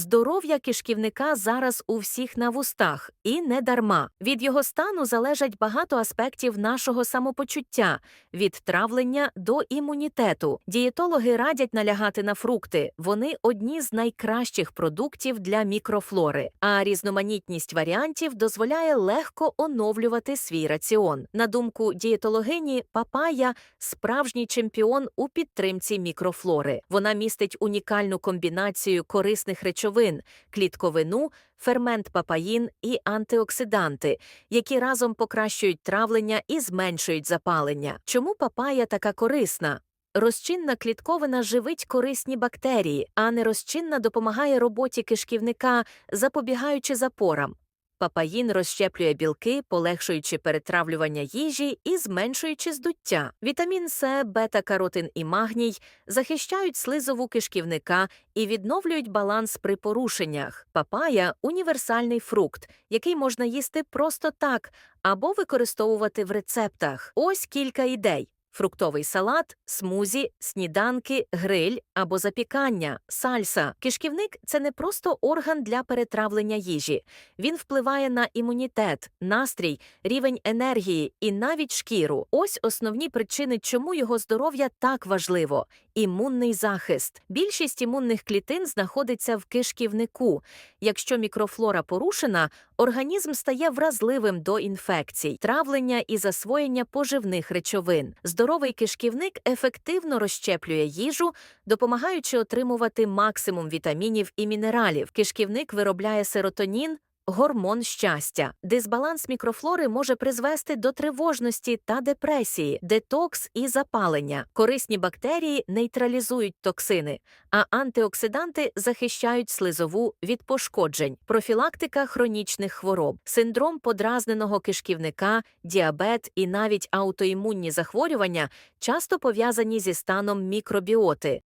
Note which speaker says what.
Speaker 1: Здоров'я кишківника зараз у всіх на вустах, і не дарма. Від його стану залежать багато аспектів нашого самопочуття, від травлення до імунітету. Дієтологи радять налягати на фрукти. Вони одні з найкращих продуктів для мікрофлори, а різноманітність варіантів дозволяє легко оновлювати свій раціон. На думку дієтологині, папая справжній чемпіон у підтримці мікрофлори. Вона містить унікальну комбінацію корисних речовин, клітковину, фермент папаїн і антиоксиданти, які разом покращують травлення і зменшують запалення. Чому папая така корисна? Розчинна клітковина живить корисні бактерії, а нерозчинна допомагає роботі кишківника, запобігаючи запорам. Папаїн розщеплює білки, полегшуючи перетравлювання їжі і зменшуючи здуття. Вітамін С, бета-каротин і магній захищають слизову кишківника і відновлюють баланс при порушеннях. Папая універсальний фрукт, який можна їсти просто так або використовувати в рецептах. Ось кілька ідей. Фруктовий салат, смузі, сніданки, гриль або запікання, сальса. Кишківник це не просто орган для перетравлення їжі. Він впливає на імунітет, настрій, рівень енергії і навіть шкіру. Ось основні причини, чому його здоров'я так важливо. Імунний захист. Більшість імунних клітин знаходиться в кишківнику. Якщо мікрофлора порушена, організм стає вразливим до інфекцій, травлення і засвоєння поживних речовин. Здоровий кишківник ефективно розщеплює їжу, допомагаючи отримувати максимум вітамінів і мінералів. Кишківник виробляє серотонін. Гормон щастя. Дисбаланс мікрофлори може призвести до тривожності та депресії, детокс і запалення. Корисні бактерії нейтралізують токсини, а антиоксиданти захищають слизову від пошкоджень, профілактика хронічних хвороб, синдром подразненого кишківника, діабет і навіть аутоімунні захворювання часто пов'язані зі станом мікробіоти.